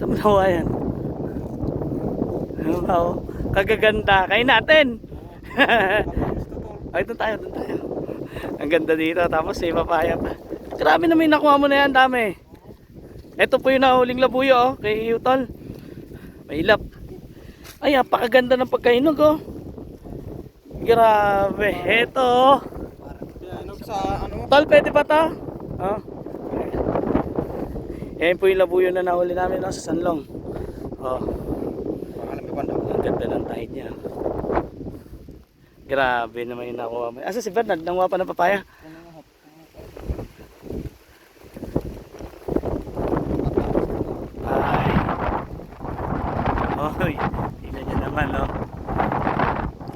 Sa manawa yan. Wow. Kagaganda. Kain natin. Ay, doon tayo, doon tayo. Ang ganda dito. Tapos may papaya pa. Grabe na may nakuha mo na yan. Dami. Ito po yung nahuling labuyo oh, kay Utol. May ilap. Ay, napakaganda ng pagkainog oh. Grabe. Ito oh. Ano sa ano? Tol, pwede ba to? Oh. Yan po yung labuyo na nahuli namin no, sa Sanlong. Oh, na? ang ganda ng tide niya. Grabe naman yung nakuha mo. Asa si Bernard? Nanguha pa ng papaya? Ay. Oy, tingnan niya naman, no?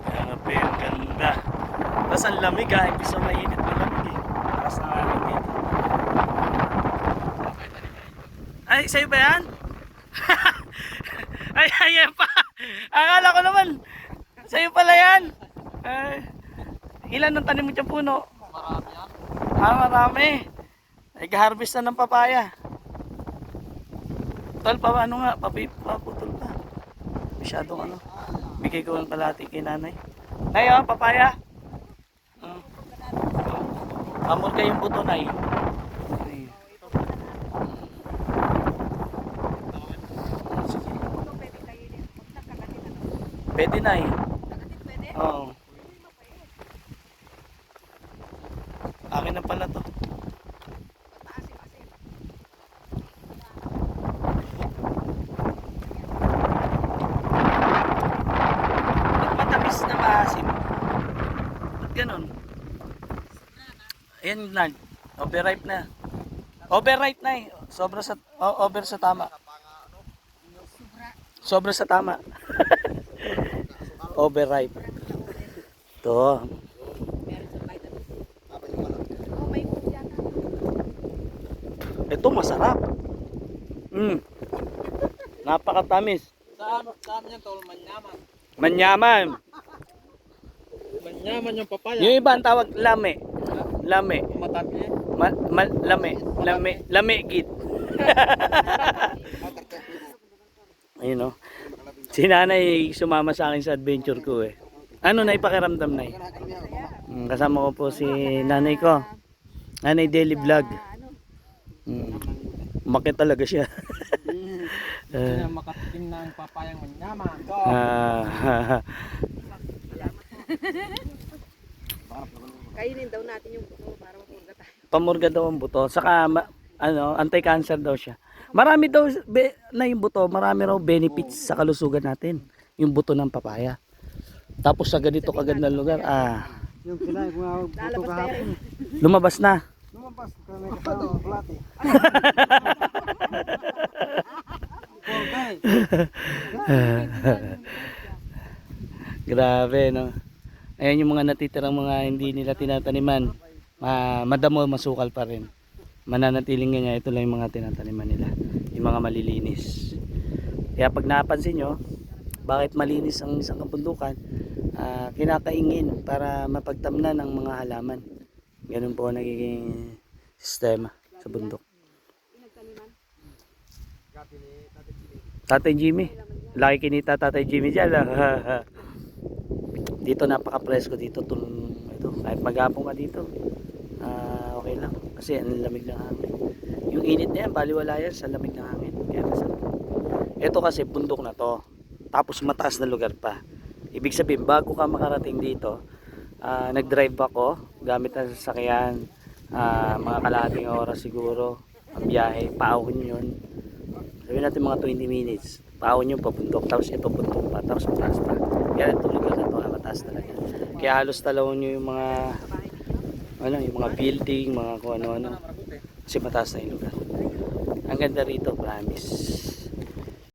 Grabe, ang ganda. Tapos ang lamig ah, hindi sa mainit na lamig eh. Paras na nga dito. Ay, sa'yo ba yan? ay, ayan pa. Akala ko naman, sa'yo pala yan. Ay, ilan ang tanim mo dyan puno? Marami yan. Ah, marami. Nag-harvest na ng papaya. Tol, pa ano nga, papi, paputol pa. Masyadong ano. Bigay ko ng kalati kay nanay. Nay, oh, papaya. Mm. Amor kayong buto, nay. Ay. Pwede, nay. Oo. Akin na pala to. Matamis na maasim? Ba't ganun? Ayan lang. Overripe na. Overripe na eh. Sobra sa, over sa tama. Sobra sa tama. Overripe. Ito. Ito masarap. Mm. Napakatamis. Saan, saan yan tol? Manyaman. Manyaman. Manyaman yung papaya. Yung iba ang tawag lame. Lame. Matat niya. Ma, ma, lame. Lame. Lame git. Ayun o. Si nanay sumama sa akin sa adventure ko eh. Ano na ipakiramdam na Mm, kasama ko po si nanay ko. Nanay Daily Vlog. Mm. Umakit talaga siya. Eh, Kaya makatikim na ang papayang manyaman. Go! ah, Kainin daw natin yung buto para mapurga tayo. pamurga daw ang buto. Saka ano, anti-cancer daw siya. Marami daw be, na yung buto, marami raw benefits sa kalusugan natin. Yung buto ng papaya. Tapos sa ganito kagandang lugar, ah, Yung kinay ko nga buto rin. lumabas na. Lumabas ka may kasama. Grabe, no? Ayan yung mga natitirang mga hindi nila tinataniman. Ma madamo, masukal pa rin. Mananatiling ganyan, ito lang yung mga tinataniman nila. Yung mga malilinis. Kaya pag napansin nyo, bakit malinis ang isang kabundukan, ah, kinakaingin para mapagtamnan ng mga halaman. Ganun po ang nagiging sistema sa bundok. Tatay Jimmy. Laki kinita Tatay Jimmy dyan. ah. dito napaka-presko dito. Tul ito, kahit maghapon ka dito. ah, okay lang. Kasi ang lamig ng hangin. Yung init na yan, baliwala yan sa lamig ng hangin. Kaya. Ito kasi bundok na to. Tapos mataas na lugar pa. Ibig sabihin, bago ka makarating dito, ah, nag-drive ako gamit ang sasakyan. ah, mga kalahating oras siguro. Ang biyahe, paahon yun. Sabihin natin mga 20 minutes. Paahon yung pabundok. Tapos ito bundok pa. Tapos mataas pa. Kaya itong lugar na ito, ah, mataas talaga. Kaya halos talawon nyo yung mga ano, yung mga building, mga kung ano-ano. Kasi mataas na yung lugar. Ang ganda rito, promise.